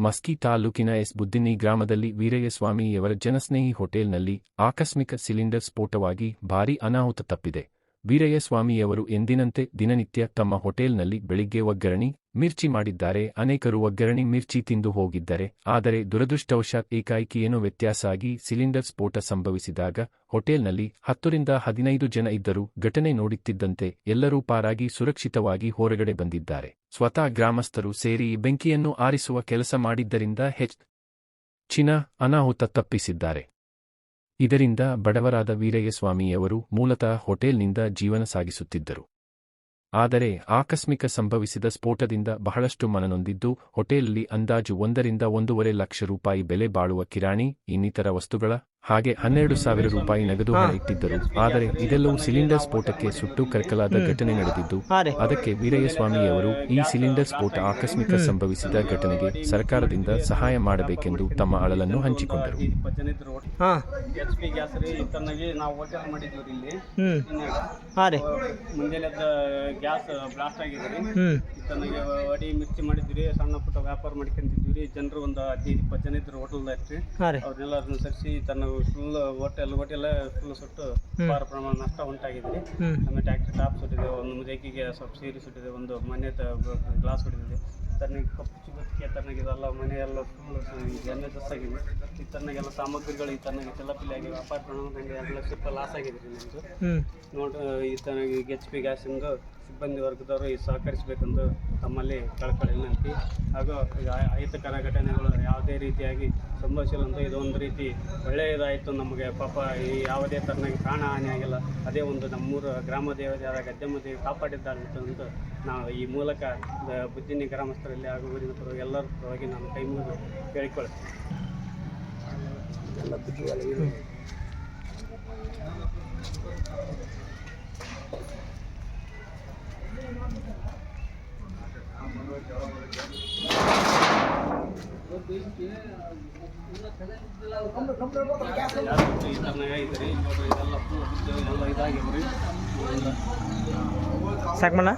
ಮಸ್ಕಿ ತಾಲೂಕಿನ ಎಸ್ ಬುದ್ದಿನಿ ಗ್ರಾಮದಲ್ಲಿ ವೀರಯ್ಯಸ್ವಾಮಿಯವರ ಜನಸ್ನೇಹಿ ಹೋಟೆಲ್ನಲ್ಲಿ ಆಕಸ್ಮಿಕ ಸಿಲಿಂಡರ್ ಸ್ಫೋಟವಾಗಿ ಭಾರೀ ಅನಾಹುತ ತಪ್ಪಿದೆ. ವೀರಯ್ಯಸ್ವಾಮಿಯವರು ಎಂದಿನಂತೆ ದಿನನಿತ್ಯ ತಮ್ಮ ಹೋಟೆಲ್ನಲ್ಲಿ ಬೆಳಿಗ್ಗೆ ಒಗ್ಗರಣಿ ಮಿರ್ಚಿ ಮಾಡಿದ್ದಾರೆ. ಅನೇಕರು ಒಗ್ಗರಣಿ ಮಿರ್ಚಿ ತಿಂದು ಹೋಗಿದ್ದರೆ, ಆದರೆ ದುರದೃಷ್ಟವಶಾತ್ ಏಕಾಏಕಿ ಏನೋ ವ್ಯತ್ಯಾಸ ಆಗಿ ಸಿಲಿಂಡರ್ ಸ್ಫೋಟ ಸಂಭವಿಸಿದಾಗ ಹೋಟೆಲ್ನಲ್ಲಿ ಹತ್ತರಿಂದ ಹದಿನೈದು ಜನ ಇದ್ದರೂ ಘಟನೆ ನೋಡುತ್ತಿದ್ದಂತೆ ಎಲ್ಲರೂ ಪಾರಾಗಿ ಸುರಕ್ಷಿತವಾಗಿ ಹೊರಗಡೆ ಬಂದಿದ್ದಾರೆ. ಸ್ವತಃ ಗ್ರಾಮಸ್ಥರು ಸೇರಿ ಬೆಂಕಿಯನ್ನು ಆರಿಸುವ ಕೆಲಸ ಮಾಡಿದ್ದರಿಂದ ಹೆಚ್ಚಿನ ಅನಾಹುತ ತಪ್ಪಿಸಿದ್ದಾರೆ. ಇದರಿಂದ ಬಡವರಾದ ವೀರಯ್ಯಸ್ವಾಮಿಯವರು ಮೂಲತಃ ಹೋಟೆಲ್ನಿಂದ ಜೀವನ ಸಾಗಿಸುತ್ತಿದ್ದರು. ಆದರೆ ಆಕಸ್ಮಿಕ ಸಂಭವಿಸಿದ ಸ್ಫೋಟದಿಂದ ಬಹಳಷ್ಟು ಮನನೊಂದಿದ್ದು, ಹೋಟೆಲ್ನಲ್ಲಿ ಅಂದಾಜು ಒಂದರಿಂದ ಒಂದೂವರೆ ಲಕ್ಷ ರೂಪಾಯಿ ಬೆಲೆ ಬಾಳುವ ಕಿರಾಣಿ, ಇನ್ನಿತರ ವಸ್ತುಗಳ ಹಾಗೆ ಹನ್ನೆರಡು ಸಾವಿರ ರೂಪಾಯಿ ನಗದು ಹಣ ಇಟ್ಟಿದ್ದರು. ಆದರೆ ಇದೆಲ್ಲವೂ ಸಿಲಿಂಡರ್ ಸ್ಫೋಟಕ್ಕೆ ಸುಟ್ಟು ಕರಕಲಾದ ಘಟನೆ ನಡೆದಿದ್ದು ಅದಕ್ಕೆ ವೀರಯ್ಯ ವೀರಯ್ಯಸ್ವಾಮಿಯವರು ಈ ಸಿಲಿಂಡರ್ ಸ್ಫೋಟ ಆಕಸ್ಮಿಕ ಸಂಭವಿಸಿದ ಘಟನೆಗೆ ಸರ್ಕಾರದಿಂದ ಸಹಾಯ ಮಾಡಬೇಕೆಂದು ತಮ್ಮ ಅಳಲನ್ನು ಹಂಚಿಕೊಂಡರು. ಗ್ಯಾಸ್ ಬ್ಲಾಸ್ಟ್ ಮಿರ್ಚಿ ಮಾಡಿದ್ವಿ ರೀ. ಸಣ್ಣ ಪುಟ್ಟ ವ್ಯಾಪಾರ ಮಾಡ್ಕೊಂತಿದ್ವಿ ರೀ. ಜನರು ಒಂದು ಹದಿನೈದು ಇಪ್ಪತ್ತು ಜನ ಇದ್ರು ಹೋಟೆಲ್ದಾಗ ರೀ ಅವ್ರನ್ನೆಲ್ಲ ರೀ ಸರಿಸಿ ತನ್ನ ಫುಲ್ ಹೋಟೆಲ್ ಹೋಟೆಲ್ ಫುಲ್ ಸುಟ್ಟು ಅಪಾರ ಪ್ರಮಾಣ ನಷ್ಟ ಉಂಟಾಗಿದೆ ಆಮೇಲೆ ಟ್ಯಾಕ್ಟ್ರಿ ಟಾಪ್ ಸುಟ್ಟಿದೆ ಒಂದು ಮುಜಾಕಿಗೆ ಸ್ವಲ್ಪ ಸೀರೆ ಸುಟ್ಟಿದೆ ಒಂದು ಮನೆ ಗ್ಲಾಸ್ ಹೊಡಿದಿದೆ ತನ್ನ ಕಪ್ಪು ಚಿಗುತ್ತಿಗೆ ತನಗೆ ಇದೆಲ್ಲ ಮನೆ ಎಲ್ಲ ಫುಲ್ ಎಣ್ಣೆ ಆಗಿದೆ. ಈ ತನಗೆಲ್ಲ ಸಾಮಗ್ರಿಗಳು ಈ ತನಗೆ ಚಿಲ್ಲಪಿಲ್ಲಿ ಆಗಿ ವ್ಯಾಪಾರ ಪ್ರಮಾಣ ಎಲ್ಲ ಸ್ವಲ್ಪ ಲಾಸ್ ಆಗಿದೆ ರೀ ನಿಮ್ಮದು ನೋಡಿ ನೋಡ್ರಿ ಈ ತನಗೆ ಎಚ್ ಪಿ ಗ್ಯಾಸಿಂದು ಸಿಬ್ಬಂದಿ ವರ್ಗದವರು ಈ ಸಹಕರಿಸಬೇಕೆಂದು ತಮ್ಮಲ್ಲಿ ಕಳಕಳಿ ವಿನಂತಿ ಹಾಗೂ ಅಹಿತಕರ ಘಟನೆಗಳು ಯಾವುದೇ ರೀತಿಯಾಗಿ ಸಂಭವಿಸಿಲ್ಲ ಅಂತ ಒಂದು ರೀತಿ ಒಳ್ಳೆಯದಾಯಿತು ನಮಗೆ. ಪಾಪ ಈ ಯಾವುದೇ ಥರನಾಗಿ ಪ್ರಾಣ ಹಾನಿ ಆಗಿಲ್ಲ. ಅದೇ ಒಂದು ನಮ್ಮೂರು ಗ್ರಾಮ ದೇವತೆಯಾದ ಗದ್ದೆಮ್ಮ ದೇವಿ ಕಾಪಾಡಿದ್ದಾರೆ ಅಂತ ನಾವು ಈ ಮೂಲಕ ಬುದ್ಧಿನಿ ಗ್ರಾಮಸ್ಥರಲ್ಲಿ ಹಾಗೂ ಊರಿನ ಪರವಾಗಿ ಎಲ್ಲರ ಪರವಾಗಿ ನಾನು ಕೈ ಮುಗಿದು ಎಲ್ಲ ಇದಾಗ್ಯವ ರೀ ಸಾಕು ಮಣ್ಣ